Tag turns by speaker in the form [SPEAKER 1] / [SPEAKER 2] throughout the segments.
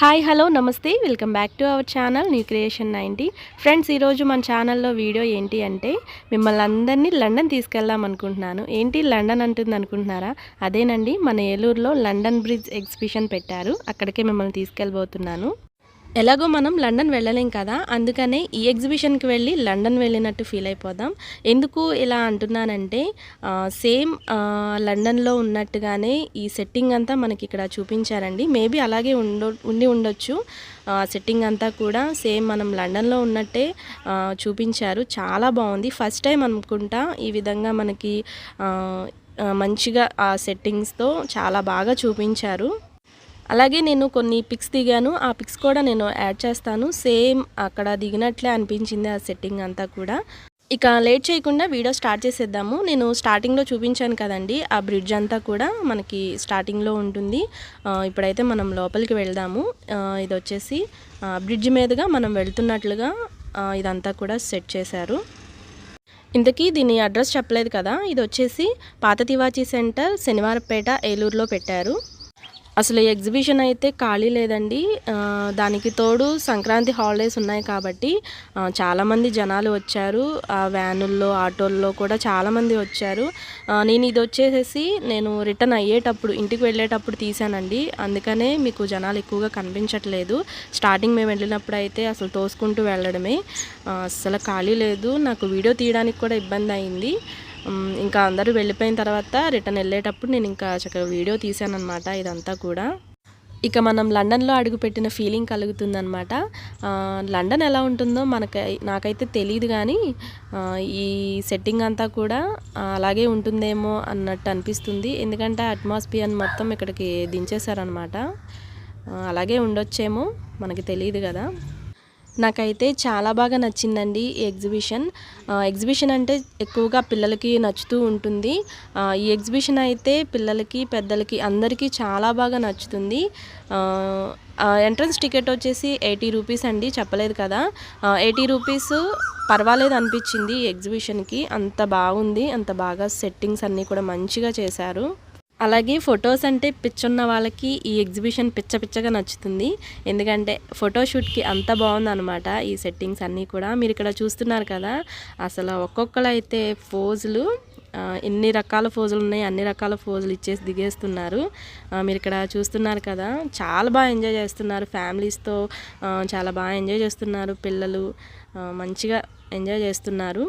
[SPEAKER 1] Hi hello నమస్తే. Welcome back to our channel new creation ninety friends ఈరోజు మన ఛానల్లో వీడియో ఏంటి అంటే మిమ్మల్ని అందరినీ లండన్ తీసుకెళ్దాం అనుకుంటున్నాను. ఏంటి లండన్ అంటుంది అనుకుంటున్నారా? అదేనండి మన ఏలూరులో లండన్ బ్రిడ్జ్ ఎగ్జిబిషన్ పెట్టారు. అక్కడికే మిమ్మల్ని తీసుకెళ్ళబోతున్నాను. ఎలాగో మనం లండన్ వెళ్ళలేం కదా అందుకనే ఈ ఎగ్జిబిషన్కి వెళ్ళి లండన్ వెళ్ళినట్టు ఫీల్ అయిపోదాం. ఎందుకు ఇలా అంటున్నానంటే సేమ్ లండన్లో ఉన్నట్టుగానే ఈ సెట్టింగ్ అంతా మనకి ఇక్కడ చూపించారండి. మేబీ అలాగే ఉండ ఉండి ఉండొచ్చు. సెట్టింగ్ అంతా కూడా సేమ్ మనం లండన్లో ఉన్నట్టే చూపించారు. చాలా బాగుంది. ఫస్ట్ టైం అనుకుంటా ఈ విధంగా మనకి మంచిగా ఆ సెట్టింగ్స్తో చాలా బాగా చూపించారు. అలాగే నేను కొన్ని పిక్స్ దిగాను. ఆ పిక్స్ కూడా నేను యాడ్ చేస్తాను. సేమ్ అక్కడ దిగినట్లే అనిపించింది ఆ సెట్టింగ్ అంతా కూడా. ఇక లేట్ చేయకుండా వీడియో స్టార్ట్ చేసేద్దాము. నేను స్టార్టింగ్లో చూపించాను కదండి. ఆ బ్రిడ్జ్ అంతా కూడా మనకి స్టార్టింగ్లో ఉంటుంది. ఇప్పుడైతే మనం లోపలికి వెళ్దాము. ఇది వచ్చేసి బ్రిడ్జ్ మీదుగా మనం వెళ్తున్నట్లుగా ఇదంతా కూడా సెట్ చేశారు. ఇంతకీ దీని అడ్రస్ చెప్పలేదు కదా. ఇది వచ్చేసి పాత తివాచీ సెంటర్ శనివారపేట ఏలూరులో పెట్టారు. అసలు ఈ ఎగ్జిబిషన్ అయితే ఖాళీ లేదండి. దానికి తోడు సంక్రాంతి హాలిడేస్ ఉన్నాయి కాబట్టి చాలామంది జనాలు వచ్చారు. వ్యానుల్లో ఆటోల్లో కూడా చాలామంది వచ్చారు. నేను ఇది వచ్చేసేసి నేను రిటర్న్ అయ్యేటప్పుడు ఇంటికి వెళ్ళేటప్పుడు తీసానండి అందుకనే మీకు జనాలు ఎక్కువగా కనిపించట్లేదు. స్టార్టింగ్ మేము వెళ్ళినప్పుడు అయితే అసలు తోసుకుంటూ వెళ్ళడమే. అసలు ఖాళీ లేదు. నాకు వీడియో తీయడానికి కూడా ఇబ్బంది అయింది. ఇంకా అందరూ వెళ్ళిపోయిన తర్వాత రిటర్న్ వెళ్ళేటప్పుడు నేను ఇంకా చక్కగా వీడియో తీసానమాట ఇదంతా కూడా. ఇక మనం లండన్లో అడుగుపెట్టిన ఫీలింగ్ కలుగుతుందనమాట లండన్ ఎలా ఉంటుందో మనకై నాకైతే తెలియదు కానీ ఈ సెట్టింగ్ అంతా కూడా అలాగే ఉంటుందేమో అన్నట్టు అనిపిస్తుంది. ఎందుకంటే అట్మాస్ఫియర్ మొత్తం ఇక్కడికి దించేశారనమాట అలాగే ఉండొచ్చేమో మనకి తెలియదు కదా. నాకైతే చాలా బాగా నచ్చిందండి ఈ ఎగ్జిబిషన్. ఎగ్జిబిషన్ అంటే ఎక్కువగా పిల్లలకి నచ్చుతూ ఉంటుంది. ఈ ఎగ్జిబిషన్ అయితే పిల్లలకి పెద్దలకి అందరికీ చాలా బాగా నచ్చుతుంది. ఎంట్రన్స్ టికెట్ వచ్చేసి ఎయిటీ రూపీస్ అండి చెప్పలేదు కదా. ఎయిటీ రూపీస్ పర్వాలేదు అనిపించింది ఈ ఎగ్జిబిషన్కి. అంత బాగుంది అంత బాగా సెట్టింగ్స్ అన్నీ కూడా మంచిగా చేశారు. అలాగే ఫొటోస్ అంటే పిచ్చున్న వాళ్ళకి ఈ ఎగ్జిబిషన్ పిచ్చ పిచ్చగా నచ్చుతుంది. ఎందుకంటే ఫోటోషూట్కి అంత బాగుందన్నమాట ఈ సెట్టింగ్స్ అన్నీ కూడా. మీరు ఇక్కడ చూస్తున్నారు కదా అసలు ఒక్కొక్కరు అయితే ఫోజులు ఎన్ని రకాల ఫోజులు ఉన్నాయి అన్ని రకాల ఫోజులు ఇచ్చేసి దిగేస్తున్నారు. మీరు ఇక్కడ చూస్తున్నారు కదా చాలా బాగా ఎంజాయ్ చేస్తున్నారు. ఫ్యామిలీస్తో చాలా బాగా ఎంజాయ్ చేస్తున్నారు. పిల్లలు మంచిగా ఎంజాయ్ చేస్తున్నారు.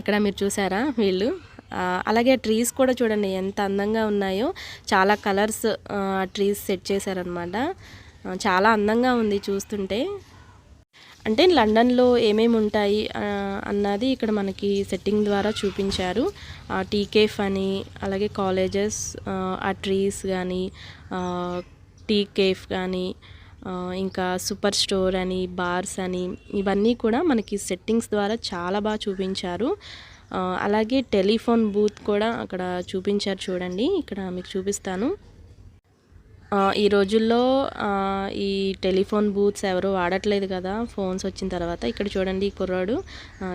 [SPEAKER 1] ఇక్కడ మీరు చూసారా వీళ్ళు? ఆ, అలాగే ట్రీస్ కూడా చూడండి ఎంత అందంగా ఉన్నాయో. చాలా కలర్స్ ట్రీస్ సెట్ చేశారనమాట చాలా అందంగా ఉంది చూస్తుంటే. అంటే లండన్లో ఏమేమి ఉంటాయి అన్నది ఇక్కడ మనకి సెట్టింగ్ ద్వారా చూపించారు. ఆ, టీ కేఫ్ అని అలాగే కాలేజెస్ ఆ, ట్రీస్ కానీ టీ కేఫ్ కానీ ఇంకా సూపర్ స్టోర్ అని బార్స్ అని ఇవన్నీ కూడా మనకి సెట్టింగ్స్ ద్వారా చాలా బాగా చూపించారు. అలాగే టెలిఫోన్ బూత్ కూడా అక్కడ చూపించారు చూడండి. ఇక్కడ మీకు చూపిస్తాను. ఈ రోజుల్లో ఈ టెలిఫోన్ బూత్స్ ఎవరు వాడట్లేదు కదా ఫోన్స్ వచ్చిన తర్వాత. ఇక్కడ చూడండి ఈ కుర్రాడు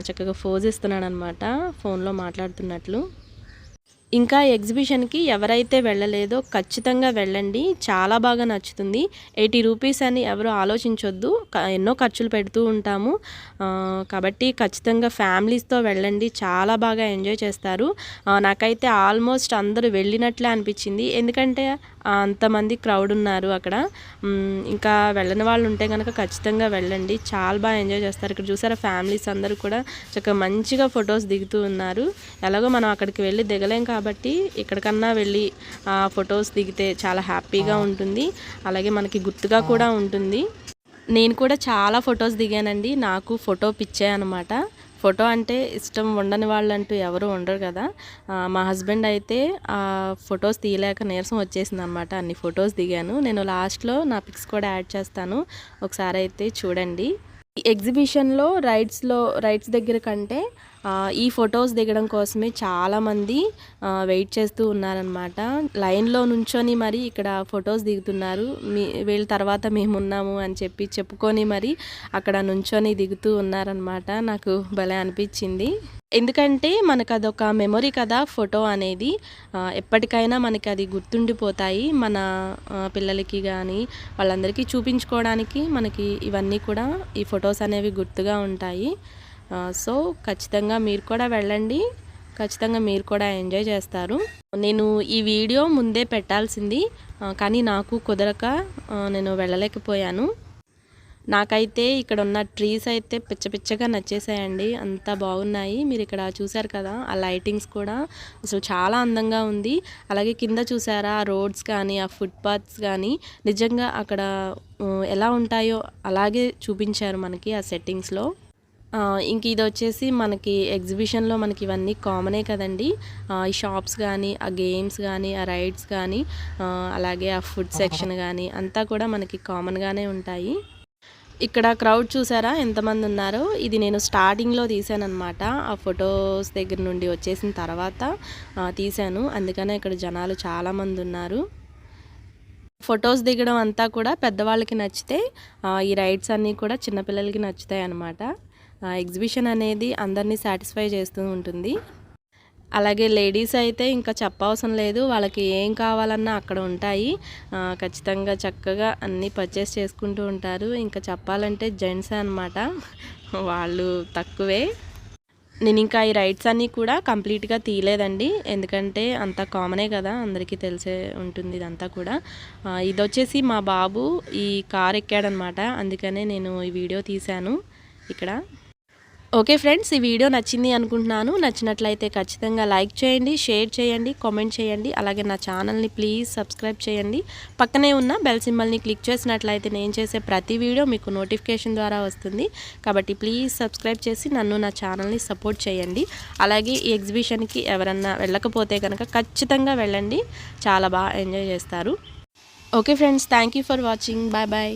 [SPEAKER 1] చక్కగా ఫోజ్ ఇస్తున్నాడు అనమాట ఫోన్లో మాట్లాడుతున్నట్లు. ఇంకా ఎగ్జిబిషన్కి ఎవరైతే వెళ్ళలేదో ఖచ్చితంగా వెళ్ళండి. చాలా బాగా నచ్చుతుంది. ఎయిటీ రూపీస్ అని ఎవరు ఆలోచించొద్దు. ఎన్నో ఖర్చులు పెడుతూ ఉంటాము. కాబట్టి ఖచ్చితంగా ఫ్యామిలీస్తో వెళ్ళండి. చాలా బాగా ఎంజాయ్ చేస్తారు. నాకైతే ఆల్మోస్ట్ అందరూ వెళ్ళినట్లే అనిపించింది. ఎందుకంటే అంతమంది క్రౌడ్ ఉన్నారు అక్కడ. ఇంకా వెళ్ళని వాళ్ళు ఉంటే కనుక ఖచ్చితంగా వెళ్ళండి. చాలా బాగా ఎంజాయ్ చేస్తారు. ఇక్కడ చూసారా ఫ్యామిలీస్ అందరూ కూడా చక్కగా మంచిగా ఫొటోస్ దిగుతూ ఉన్నారు. ఎలాగో మనం అక్కడికి వెళ్ళి దిగలేం కాబట్టి ఇక్కడికన్నా వెళ్ళి ఆ ఫొటోస్ దిగితే చాలా హ్యాపీగా ఉంటుంది. అలాగే మనకి గుర్తుగా కూడా ఉంటుంది. నేను కూడా చాలా ఫొటోస్ దిగానండి. నాకు ఫోటో పిచ్చే అనమాట ఫోటో అంటే ఇష్టం ఉండని వాళ్ళంటూ ఎవరు ఉండరు కదా. మా హస్బెండ్ అయితే ఆ ఫొటోస్ తీయలేక నీరసం వచ్చేసింది అనమాట అన్ని ఫొటోస్ దిగాను. నేను లాస్ట్లో నా పిక్స్ కూడా యాడ్ చేస్తాను. ఒకసారి అయితే చూడండి. ఎగ్జిబిషన్లో రైడ్స్లో రైడ్స్ దగ్గర కంటే ఈ ఫొటోస్ దిగడం కోసమే చాలామంది వెయిట్ చేస్తూ ఉన్నారనమాట లైన్లో నుంచొని మరి ఇక్కడ ఫొటోస్ దిగుతున్నారు. మీ వీళ్ళ తర్వాత మేము ఉన్నాము అని చెప్పి చెప్పుకొని మరి అక్కడ నుంచొని దిగుతూ ఉన్నారనమాట నాకు భలే అనిపించింది. ఎందుకంటే మనకు అదొక మెమొరీ కదా ఫోటో అనేది. ఎప్పటికైనా మనకి అది గుర్తుండిపోతాయి. మన పిల్లలకి కానీ వాళ్ళందరికీ చూపించుకోవడానికి మనకి ఇవన్నీ కూడా ఈ ఫొటోస్ అనేవి గుర్తుగా ఉంటాయి. సో ఖచ్చితంగా మీరు కూడా వెళ్ళండి. ఖచ్చితంగా మీరు కూడా ఎంజాయ్ చేస్తారు. నేను ఈ వీడియో ముందే పెట్టాల్సింది కానీ నాకు కుదరక నేను వెళ్ళలేకపోయాను. నాకైతే ఇక్కడ ఉన్న ట్రీస్ అయితే పిచ్చ పిచ్చగా నచ్చేసాయండి. అంత బాగున్నాయి. మీరు ఇక్కడ చూసారు కదా ఆ లైటింగ్స్ కూడా. అసలు చాలా అందంగా ఉంది. అలాగే కింద చూసారా ఆ రోడ్స్ కానీ ఆ ఫుట్పాత్స్ కానీ. నిజంగా అక్కడ ఎలా ఉంటాయో అలాగే చూపించారు మనకి ఆ సెట్టింగ్స్లో ఇంక ఇది వచ్చేసి మనకి ఎగ్జిబిషన్లో మనకి ఇవన్నీ కామనే కదండి. ఈ షాప్స్ కానీ ఆ గేమ్స్ కానీ ఆ రైడ్స్ కానీ అలాగే ఆ ఫుడ్ సెక్షన్ కానీ అంతా కూడా మనకి కామన్గానే ఉంటాయి. ఇక్కడ క్రౌడ్ చూసారా? ఎంతమంది ఉన్నారో? ఇది నేను స్టార్టింగ్లో తీసాను అనమాట ఆ ఫొటోస్ దగ్గర నుండి వచ్చేసిన తర్వాత తీశాను అందుకనే ఇక్కడ జనాలు చాలామంది ఉన్నారు. ఫొటోస్ దిగడం అంతా కూడా పెద్దవాళ్ళకి నచ్చితే ఈ రైడ్స్ అన్నీ కూడా చిన్నపిల్లలకి నచ్చుతాయి అన్నమాట ఎగ్జిబిషన్ అనేది అందరినీ సాటిస్ఫై చేస్తూ ఉంటుంది. అలాగే లేడీస్ అయితే ఇంకా చెప్పవసరం లేదు వాళ్ళకి ఏం కావాలన్నా అక్కడ ఉంటాయి. ఖచ్చితంగా చక్కగా అన్నీ పర్చేస్ చేసుకుంటూ ఉంటారు. ఇంకా చెప్పాలంటే జెంట్స్ అనమాట వాళ్ళు తక్కువే. నేను ఇంకా ఈ రైడ్స్ అన్నీ కూడా కంప్లీట్గా తీయలేదండి. ఎందుకంటే అంత కామనే కదా అందరికీ తెలిసే ఉంటుంది ఇదంతా కూడా. ఇది వచ్చేసి మా బాబు ఈ కార్ ఎక్కాడనమాట అందుకనే నేను ఈ వీడియో తీశాను. ఇక్కడ. ఓకే ఫ్రెండ్స్ ఈ వీడియో నచ్చింది అనుకుంటున్నాను. నచ్చినట్లయితే ఖచ్చితంగా లైక్ చేయండి షేర్ చేయండి కామెంట్ చేయండి. అలాగే నా ఛానల్ని ప్లీజ్ సబ్స్క్రైబ్ చేయండి. పక్కనే ఉన్న బెల్ సింబల్ని క్లిక్ చేసినట్లయితే నేను చేసే ప్రతి వీడియో మీకు నోటిఫికేషన్ ద్వారా వస్తుంది. కాబట్టి ప్లీజ్ సబ్స్క్రైబ్ చేసి నన్ను నా ఛానల్ని సపోర్ట్ చేయండి. అలాగే ఈ ఎగ్జిబిషన్కి ఎవరన్నా వెళ్ళకపోతే కనుక ఖచ్చితంగా వెళ్ళండి. చాలా బాగా ఎంజాయ్ చేస్తారు. Okay friends thank you for watching. Bye bye.